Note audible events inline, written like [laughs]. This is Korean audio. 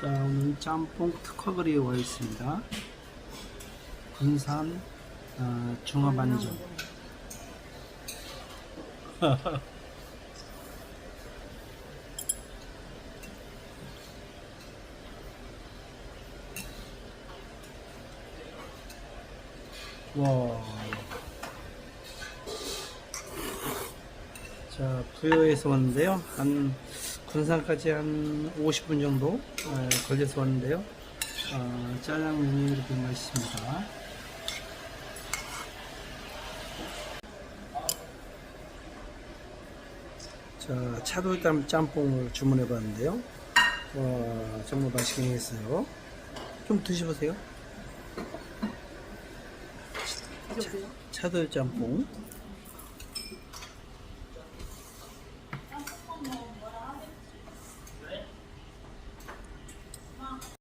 자, 오늘 짬뽕 특화거리에 와 있습니다. 군산 어, 중화반점. [laughs] 와. 자, 부여에서 왔는데요. 한 군산까지 한 50분 정도 어, 걸려서 왔는데요. 어, 짜장면이 이렇게 맛있습니다. 자, 차돌담 짬뽕을 주문해 봤는데요. 와, 정말 맛있게 생겼어요. 좀 드셔보세요. 차돌 짬뽕.